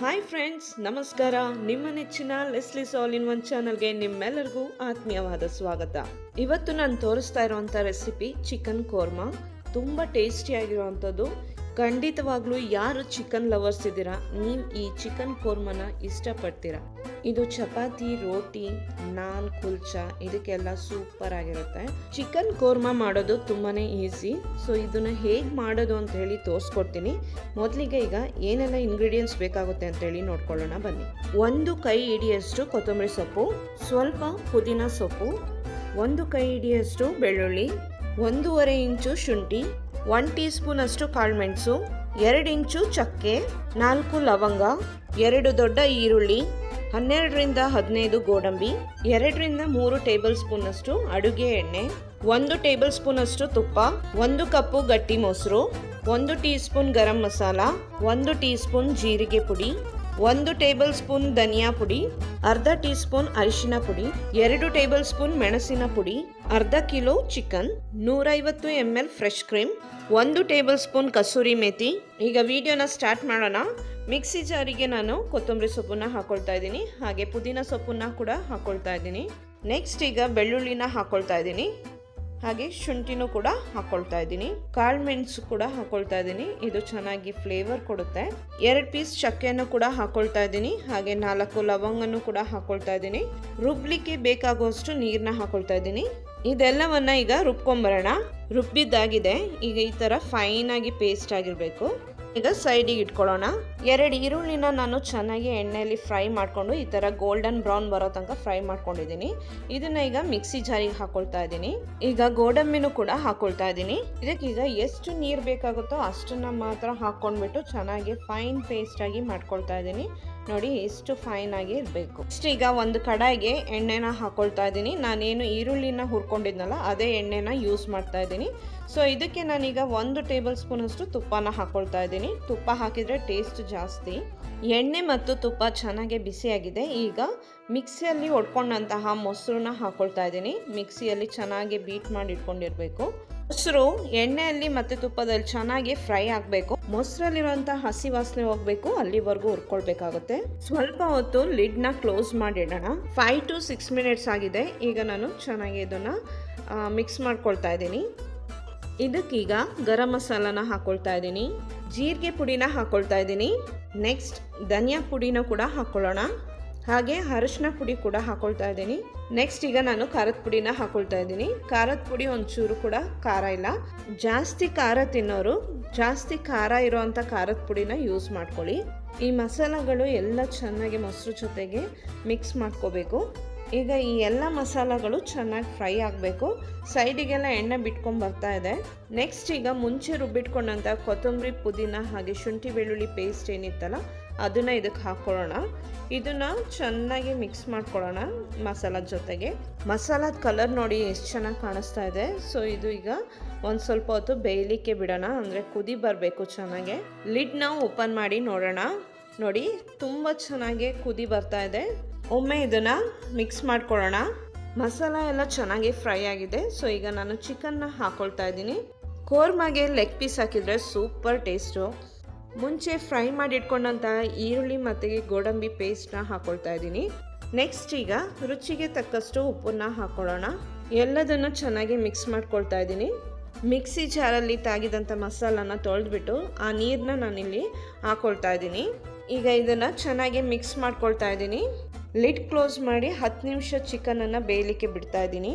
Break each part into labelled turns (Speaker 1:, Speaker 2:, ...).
Speaker 1: Hi friends ನಮಸ್ಕಾರ. ನಿಮ್ಮ ನೆಚ್ಚಿನ ಲೆಸ್ಲಿ ಸಾಲ್ ಇನ್ ಒನ್ ಚಾನಲ್ಗೆ ನಿಮ್ಮೆಲ್ಲರಿಗೂ ಆತ್ಮೀಯವಾದ ಸ್ವಾಗತ. ಇವತ್ತು ನಾನು ತೋರಿಸ್ತಾ ಇರುವಂಥ ರೆಸಿಪಿ ಚಿಕನ್ ಕೋರ್ಮಾ ತುಂಬ ಟೇಸ್ಟಿಯಾಗಿರುವಂಥದ್ದು ಖಂಡಿತವಾಗ್ಲೂ ಯಾರು ಚಿಕನ್ ಲವರ್ಸ್ ಇದ್ದೀರಾ? ನೀವು ಈ ಚಿಕನ್ ಕೋರ್ಮನ ಇಷ್ಟಪಡ್ತೀರಾ? ಇದು ಚಪಾತಿ, ರೋಟಿ, ನಾನ್ ಕುಲ್ಚಾ, ಇದಕ್ಕೆಲ್ಲ ಸೂಪರ್ ಆಗಿರುತ್ತೆ. ಚಿಕನ್ ಕೋರ್ಮಾ ಮಾಡೋದು ತುಂಬಾ ಈಸಿ ಸೊ ಇದನ್ನ ಹೇಗೆ ಮಾಡೋದು ಅಂತ ಹೇಳಿ ತೋರಿಸ್ಕೊಡ್ತೀನಿ. ಮೊದಲಿಗೆ ಈಗ ಏನೆಲ್ಲ ಇಂಗ್ರೀಡಿಯೆಂಟ್ಸ್ ಬೇಕಾಗುತ್ತೆ ಅಂತ ಹೇಳಿ ನೋಡ್ಕೊಳ್ಳೋಣ, ಬನ್ನಿ. ಒಂದು ಕೈ ಹಿಡಿಯಷ್ಟು ಕೊತ್ತಂಬರಿ ಸೊಪ್ಪು, ಸ್ವಲ್ಪ ಪುದೀನ ಸೊಪ್ಪು, ಒಂದು ಕೈ ಹಿಡಿಯಷ್ಟು ಬೆಳ್ಳುಳ್ಳಿ, ಒಂದೂವರೆ ಇಂಚು ಶುಂಠಿ ಒನ್ ಟೀ ಸ್ಪೂನ್ ಅಷ್ಟು ಕಾಳುಮೆಣಸು, ಎರಡು ಇಂಚು ಚಕ್ಕೆ, ನಾಲ್ಕು ಲವಂಗ, ಎರಡು ದೊಡ್ಡ ಈರುಳ್ಳಿ, ಹನ್ನೆರಡರಿಂದ ಹದಿನೈದು ಗೋಡಂಬಿ, ಎರಡರಿಂದ ಮೂರು ಟೇಬಲ್ ಸ್ಪೂನ್ ಅಷ್ಟು ಅಡುಗೆ ಎಣ್ಣೆ, ಒಂದು ಟೇಬಲ್ ಸ್ಪೂನ್ ಅಷ್ಟು ತುಪ್ಪ, ಒಂದು ಕಪ್ಪು ಗಟ್ಟಿ ಮೊಸರು, ಒಂದು ಟೀ ಸ್ಪೂನ್ ಗರಂ ಮಸಾಲ, ಒಂದು ಟೀ ಸ್ಪೂನ್ ಜೀರಿಗೆ ಪುಡಿ ಒಂದು ಟೇಬಲ್ ಸ್ಪೂನ್ ಧನಿಯಾ ಪುಡಿ, ಅರ್ಧ ಟೀ ಸ್ಪೂನ್ ಅರಿಶಿನ ಪುಡಿ, ಎರಡು ಟೇಬಲ್ ಸ್ಪೂನ್ ಮೆಣಸಿನ ಪುಡಿ, ಅರ್ಧ ಕಿಲೋ ಚಿಕನ್, ನೂರೈವತ್ತು ಎಂ ಎಲ್ ಫ್ರೆಶ್ ಕ್ರೀಮ್ ಒಂದು ಟೇಬಲ್ ಸ್ಪೂನ್ ಕಸೂರಿ ಮೇಥಿ ಈಗ ವಿಡಿಯೋನ ಸ್ಟಾರ್ಟ್ ಮಾಡೋಣ. ಮಿಕ್ಸಿ ಜಾರಿಗೆ ನಾನು ಕೊತ್ತಂಬರಿ ಸೊಪ್ಪನ್ನ ಹಾಕೊಳ್ತಾ ಇದ್ದೀನಿ. ಹಾಗೆ ಪುದೀನ ಸೊಪ್ಪನ್ನ ಕೂಡ ಹಾಕೊಳ್ತಾ ಇದ್ದೀನಿ. ನೆಕ್ಸ್ಟ್ ಈಗ ಬೆಳ್ಳುಳ್ಳಿನ ಹಾಕೊಳ್ತಾ ಇದ್ದೀನಿ. ಹಾಗೆ ಶುಂಠಿನೂ ಕೂಡ ಹಾಕೊಳ್ತಾ ಇದ್ದೀನಿ. ಕಾಳು ಮೆಣಸು ಕೂಡ ಹಾಕೊಳ್ತಾ ಇದ್ದೀನಿ. ಇದು ಚೆನ್ನಾಗಿ ಫ್ಲೇವರ್ ಕೊಡುತ್ತೆ. ಎರಡು ಪೀಸ್ ಚಕ್ಕೆಯನ್ನು ಕೂಡ ಹಾಕೊಳ್ತಾ ಇದ್ದೀನಿ. ಹಾಗೆ ನಾಲ್ಕು ಲವಂಗನ್ನು ಕೂಡ ಹಾಕೊಳ್ತಾ ಇದ್ದೀನಿ. ರುಬ್ಲಿಕ್ಕೆ ಬೇಕಾಗುವಷ್ಟು ನೀರನ್ನ ಹಾಕೊಳ್ತಾ ಇದ್ದೀನಿ. ಇದೆಲ್ಲವನ್ನ ಈಗ ರುಬ್ಕೊಂಬರೋಣ. ರುಬ್ಬಿದ್ದಾಗಿದೆ. ಈಗ ಈ ಥರ ಫೈನ್ ಆಗಿ ಪೇಸ್ಟ್ ಆಗಿರಬೇಕು. ಈಗ ಸೈಡಿಗೆ ಇಟ್ಕೊಳ್ಳೋಣ. ಎರಡು ಈರುಳ್ಳಿನ ನಾನು ಚೆನ್ನಾಗಿ ಎಣ್ಣೆಯಲ್ಲಿ ಫ್ರೈ ಮಾಡಿಕೊಂಡು ಈ ಥರ ಗೋಲ್ಡನ್ ಬ್ರೌನ್ ಬರೋ ತನಕ ಫ್ರೈ ಮಾಡ್ಕೊಂಡಿದ್ದೀನಿ. ಇದನ್ನ ಈಗ ಮಿಕ್ಸಿ ಜಾರಿಗೆ ಹಾಕೊಳ್ತಾ ಇದ್ದೀನಿ. ಈಗ ಗೋಡಂಬಿನೂ ಕೂಡ ಹಾಕೊಳ್ತಾ ಇದ್ದೀನಿ. ಇದಕ್ಕೀಗ ಎಷ್ಟು ನೀರು ಬೇಕಾಗುತ್ತೋ ಅಷ್ಟನ್ನ ಮಾತ್ರ ಹಾಕ್ಕೊಂಡ್ಬಿಟ್ಟು ಚೆನ್ನಾಗಿ ಫೈನ್ ಪೇಸ್ಟ್ ಮಾಡ್ಕೊಳ್ತಾ ಇದ್ದೀನಿ. ನೋಡಿ ಎಷ್ಟು ಫೈನ್ ಆಗಿ ಇರಬೇಕು. ಇಷ್ಟು ಈಗ ಒಂದು ಕಡಾಯಿಗೆ ಎಣ್ಣೆನ ಹಾಕೊಳ್ತಾ ಇದ್ದೀನಿ. ನಾನೇನು ಈರುಳ್ಳಿನ ಹುರ್ಕೊಂಡಿದ್ನಲ್ಲ, ಅದೇ ಎಣ್ಣೆನ ಯೂಸ್ ಮಾಡ್ತಾ ಇದ್ದೀನಿ. ಸೊ ಇದಕ್ಕೆ ನಾನೀಗ ಒಂದು ಟೇಬಲ್ ಸ್ಪೂನ್ ಅಷ್ಟು ತುಪ್ಪನ ಹಾಕೊಳ್ತಾ ಇದ್ದೀನಿ. ತುಪ್ಪ ಹಾಕಿದರೆ ಟೇಸ್ಟ್ ಜಾಸ್ತಿ. ಎಣ್ಣೆ ಮತ್ತು ತುಪ್ಪ ಚೆನ್ನಾಗಿ ಬಿಸಿಯಾಗಿದೆ. ಈಗ ಮಿಕ್ಸಿಯಲ್ಲಿ ಒಡ್ಕೊಂಡಂತಹ ಮೊಸರನ್ನ ಹಾಕೊಳ್ತಾ ಇದ್ದೀನಿ. ಮಿಕ್ಸಿಯಲ್ಲಿ ಚೆನ್ನಾಗಿ ಬೀಟ್ ಮಾಡಿ ಇಟ್ಕೊಂಡಿರ್ಬೇಕು. ಮೊಸರು ಎಣ್ಣೆಯಲ್ಲಿ ಮತ್ತು ತುಪ್ಪದಲ್ಲಿ ಚೆನ್ನಾಗಿ ಫ್ರೈ ಆಗಬೇಕು. ಮೊಸರಲ್ಲಿರುವಂತಹ ಹಸಿ ವಾಸನೆ ಹೋಗ್ಬೇಕು, ಅಲ್ಲಿವರೆಗೂ ಹುರ್ಕೊಳ್ಬೇಕಾಗುತ್ತೆ. ಸ್ವಲ್ಪ ಹೊತ್ತು ಲಿಡ್ನ ಕ್ಲೋಸ್ ಮಾಡಿಡೋಣ. ಫೈವ್ ಟು ಸಿಕ್ಸ್ ಮಿನಿಟ್ಸ್ ಆಗಿದೆ. ಈಗ ನಾನು ಚೆನ್ನಾಗಿ ಇದನ್ನ ಮಿಕ್ಸ್ ಮಾಡ್ಕೊಳ್ತಾ ಇದ್ದೀನಿ. ಇದಕ್ಕೀಗ ಗರಂ ಮಸಾಲಾನ ಹಾಕೊಳ್ತಾ ಇದ್ದೀನಿ. ಜೀರಿಗೆ ಪುಡಿನ ಹಾಕೊಳ್ತಾ ಇದ್ದೀನಿ. ನೆಕ್ಸ್ಟ್ ಧನಿಯಾ ಪುಡಿನ ಕೂಡ ಹಾಕೊಳ್ಳೋಣ. ಹಾಗೆ ಅರಶಿನ ಪುಡಿ ಕೂಡ ಹಾಕೊಳ್ತಾ ಇದ್ದೀನಿ. ನೆಕ್ಸ್ಟ್ ಈಗ ನಾನು ಖಾರದ ಪುಡಿನ ಹಾಕೊಳ್ತಾ ಇದ್ದೀನಿ. ಖಾರದ ಪುಡಿ ಒಂಚೂರು ಕೂಡ ಖಾರ ಇಲ್ಲ. ಜಾಸ್ತಿ ಖಾರ ತಿನ್ನೋರು ಜಾಸ್ತಿ ಖಾರ ಇರೋವಂಥ ಖಾರದ ಪುಡಿನ ಯೂಸ್ ಮಾಡ್ಕೊಳ್ಳಿ. ಈ ಮಸಾಲಗಳು ಎಲ್ಲ ಚೆನ್ನಾಗಿ ಮೊಸರು ಜೊತೆಗೆ ಮಿಕ್ಸ್ ಮಾಡ್ಕೋಬೇಕು. ಈಗ ಈ ಎಲ್ಲ ಮಸಾಲಗಳು ಚೆನ್ನಾಗಿ ಫ್ರೈ ಆಗಬೇಕು. ಸೈಡಿಗೆಲ್ಲ ಎಣ್ಣೆ ಬಿಟ್ಕೊಂಡು ಬರ್ತಾ ಇದೆ. ನೆಕ್ಸ್ಟ್ ಈಗ ಮುಂಚೆ ರುಬ್ಬಿಟ್ಕೊಂಡಂಥ ಕೊತ್ತಂಬರಿ ಪುದೀನ ಹಾಗೆ ಶುಂಠಿ ಬೆಳ್ಳುಳ್ಳಿ ಪೇಸ್ಟ್ ಏನಿತ್ತಲ್ಲ ಅದನ್ನು ಇದಕ್ಕೆ ಹಾಕ್ಕೊಳ್ಳೋಣ. ಇದನ್ನು ಚೆನ್ನಾಗಿ ಮಿಕ್ಸ್ ಮಾಡ್ಕೊಳ್ಳೋಣ ಮಸಾಲ ಜೊತೆಗೆ. ಮಸಾಲದ ಕಲರ್ ನೋಡಿ ಎಷ್ಟು ಚೆನ್ನಾಗಿ ಕಾಣಿಸ್ತಾ ಇದೆ. ಸೊ ಇದು ಈಗ ಒಂದು ಸ್ವಲ್ಪ ಹೊತ್ತು ಬೇಯಲಿಕ್ಕೆ ಬಿಡೋಣ. ಅಂದರೆ ಕುದಿ ಬರಬೇಕು ಚೆನ್ನಾಗೆ. ಲಿಡ್ನ ಓಪನ್ ಮಾಡಿ ನೋಡೋಣ. ನೋಡಿ, ತುಂಬ ಚೆನ್ನಾಗಿ ಕುದಿ ಬರ್ತಾ ಇದೆ. ಒಮ್ಮೆ ಇದನ್ನು ಮಿಕ್ಸ್ ಮಾಡ್ಕೊಳ್ಳೋಣ. ಮಸಾಲ ಎಲ್ಲ ಚೆನ್ನಾಗಿ ಫ್ರೈ ಆಗಿದೆ. ಸೊ ಈಗ ನಾನು ಚಿಕನ್ನ ಹಾಕ್ಕೊಳ್ತಾ ಇದ್ದೀನಿ. ಕೋರ್ಮಾಗೆ ಲೆಗ್ ಪೀಸ್ ಹಾಕಿದರೆ ಸೂಪರ್ ಟೇಸ್ಟು ಮುಂಚೆ ಫ್ರೈ ಮಾಡಿ ಇಟ್ಕೊಂಡಂಥ ಈರುಳ್ಳಿ ಮತ್ತು ಗೋಡಂಬಿ ಪೇಸ್ಟ್ನ ಹಾಕೊಳ್ತಾ ಇದ್ದೀನಿ. ನೆಕ್ಸ್ಟ್ ಈಗ ರುಚಿಗೆ ತಕ್ಕಷ್ಟು ಉಪ್ಪನ್ನ ಹಾಕೊಳ್ಳೋಣ. ಎಲ್ಲದನ್ನು ಚೆನ್ನಾಗಿ ಮಿಕ್ಸ್ ಮಾಡ್ಕೊಳ್ತಾ ಇದ್ದೀನಿ. ಮಿಕ್ಸಿ ಜಾರಲ್ಲಿ ತಾಗಿದಂಥ ಮಸಾಲನ ತೊಳೆದ್ಬಿಟ್ಟು ಆ ನೀರನ್ನ ನಾನಿಲ್ಲಿ ಹಾಕೊಳ್ತಾ ಇದ್ದೀನಿ. ಈಗ ಇದನ್ನು ಚೆನ್ನಾಗಿ ಮಿಕ್ಸ್ ಮಾಡ್ಕೊಳ್ತಾ ಇದ್ದೀನಿ. ಲಿಡ್ ಕ್ಲೋಸ್ ಮಾಡಿ ಹತ್ತು ನಿಮಿಷ ಚಿಕನನ್ನು ಬೇಯಲಿಕ್ಕೆ ಬಿಡ್ತಾ ಇದ್ದೀನಿ.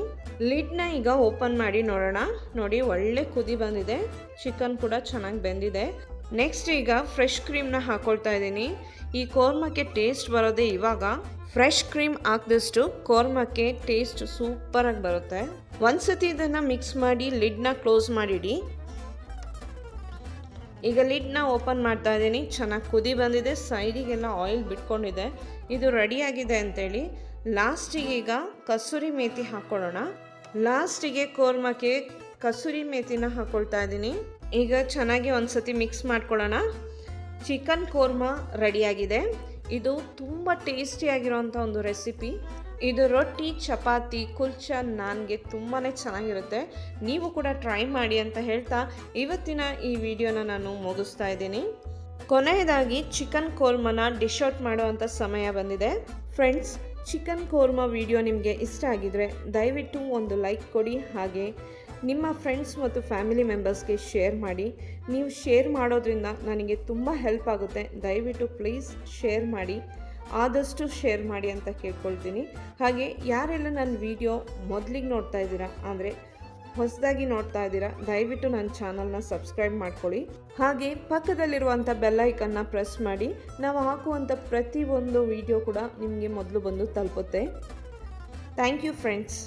Speaker 1: ಲಿಡ್ನ ಈಗ ಓಪನ್ ಮಾಡಿ ನೋಡೋಣ. ನೋಡಿ ಒಳ್ಳೆ ಕುದಿ ಬಂದಿದೆ. ಚಿಕನ್ ಕೂಡ ಚೆನ್ನಾಗಿ ಬೆಂದಿದೆ. ನೆಕ್ಸ್ಟ್ ಈಗ ಫ್ರೆಶ್ ಕ್ರೀಮ್ನ ಹಾಕೊಳ್ತಾ ಇದ್ದೀನಿ. ಈ ಕೋರ್ಮಕ್ಕೆ ಟೇಸ್ಟ್ ಬರೋದೇ ಇವಾಗ ಫ್ರೆಶ್ ಕ್ರೀಮ್ ಹಾಕಿದಷ್ಟು ಕೋರ್ಮಕ್ಕೆ ಟೇಸ್ಟ್ ಸೂಪರಾಗಿ ಬರುತ್ತೆ. ಒಂದ್ಸತಿ ಇದನ್ನು ಮಿಕ್ಸ್ ಮಾಡಿ ಲಿಡ್ನ ಕ್ಲೋಸ್ ಮಾಡಿಡಿ. ಈಗ ಲಿಡ್ನ ಓಪನ್ ಮಾಡ್ತಾ ಇದ್ದೀನಿ. ಚೆನ್ನಾಗಿ ಕುದಿ ಬಂದಿದೆ. ಸೈಡಿಗೆಲ್ಲ ಆಯಿಲ್ ಬಿಟ್ಕೊಂಡಿದೆ. ಇದು ರೆಡಿಯಾಗಿದೆ ಅಂತೇಳಿ. ಲಾಸ್ಟಿಗೆ ಈಗ ಕಸೂರಿ ಮೇಥಿ ಹಾಕ್ಕೊಳ್ಳೋಣ ಲಾಸ್ಟಿಗೆ ಕೋರ್ಮಕ್ಕೆ ಕಸೂರಿ ಮೇಥಿನ ಹಾಕ್ಕೊಳ್ತಾ ಇದ್ದೀನಿ. ಈಗ ಚೆನ್ನಾಗಿ ಒಂದ್ಸತಿ ಮಿಕ್ಸ್ ಮಾಡ್ಕೊಳ್ಳೋಣ. ಚಿಕನ್ ಕೋರ್ಮಾ ರೆಡಿಯಾಗಿದೆ ಇದು ತುಂಬ ಟೇಸ್ಟಿಯಾಗಿರೋಂಥ ಒಂದು ರೆಸಿಪಿ ಇದು ರೊಟ್ಟಿ, ಚಪಾತಿ, ಕುಲ್ಚಾ ನಾನ್ಗೆ ತುಂಬಾ ಚೆನ್ನಾಗಿರುತ್ತೆ. ನೀವು ಕೂಡ ಟ್ರೈ ಮಾಡಿ ಅಂತ ಹೇಳ್ತಾ ಇವತ್ತಿನ ಈ ವಿಡಿಯೋನ ನಾನು ಮುಗಿಸ್ತಾ ಇದ್ದೀನಿ. ಕೊನೆಯದಾಗಿ ಚಿಕನ್ ಕೋರ್ಮನ ಡಿಶ್ ಔಟ್ ಮಾಡುವಂಥ ಸಮಯ ಬಂದಿದೆ. ಫ್ರೆಂಡ್ಸ್ ಚಿಕನ್ ಕೋರ್ಮ ವಿಡಿಯೋ ನಿಮಗೆ ಇಷ್ಟ ಆಗಿದರೆ ದಯವಿಟ್ಟು ಒಂದು ಲೈಕ್ ಕೊಡಿ ಹಾಗೆ. ನಿಮ್ಮ ಫ್ರೆಂಡ್ಸ್ ಮತ್ತು ಫ್ಯಾಮಿಲಿ ಮೆಂಬರ್ಸ್ಗೆ ಶೇರ್ ಮಾಡಿ. ನೀವು ಶೇರ್ ಮಾಡೋದ್ರಿಂದ ನನಗೆ ತುಂಬ ಹೆಲ್ಪ್ ಆಗುತ್ತೆ. ದಯವಿಟ್ಟು ಪ್ಲೀಸ್ ಶೇರ್ ಮಾಡಿ. ಆದಷ್ಟು ಶೇರ್ ಮಾಡಿ ಅಂತ ಕೇಳ್ಕೊಳ್ತೀನಿ. ಹಾಗೆ ಯಾರೆಲ್ಲ ನನ್ನ ವಿಡಿಯೋ ಮೊದಲಿಗೆ ನೋಡ್ತಾ ಇದ್ದೀರಾ ಅಂದರೆ ಹೊಸದಾಗಿ ನೋಡ್ತಾ ಇದ್ದೀರಾ, ದಯವಿಟ್ಟು ನನ್ನ ಚಾನಲ್ನ ಸಬ್ಸ್ಕ್ರೈಬ್ ಮಾಡ್ಕೊಳ್ಳಿ. ಹಾಗೆ ಪಕ್ಕದಲ್ಲಿರುವಂಥ ಬೆಲ್ಲೈಕನ್ನ ಪ್ರೆಸ್ ಮಾಡಿ. ನಾವು ಹಾಕುವಂಥ ಪ್ರತಿಯೊಂದು ವಿಡಿಯೋ ಕೂಡ ನಿಮಗೆ ಮೊದಲು ಬಂದು ತಲುಪುತ್ತೆ. Thank you friends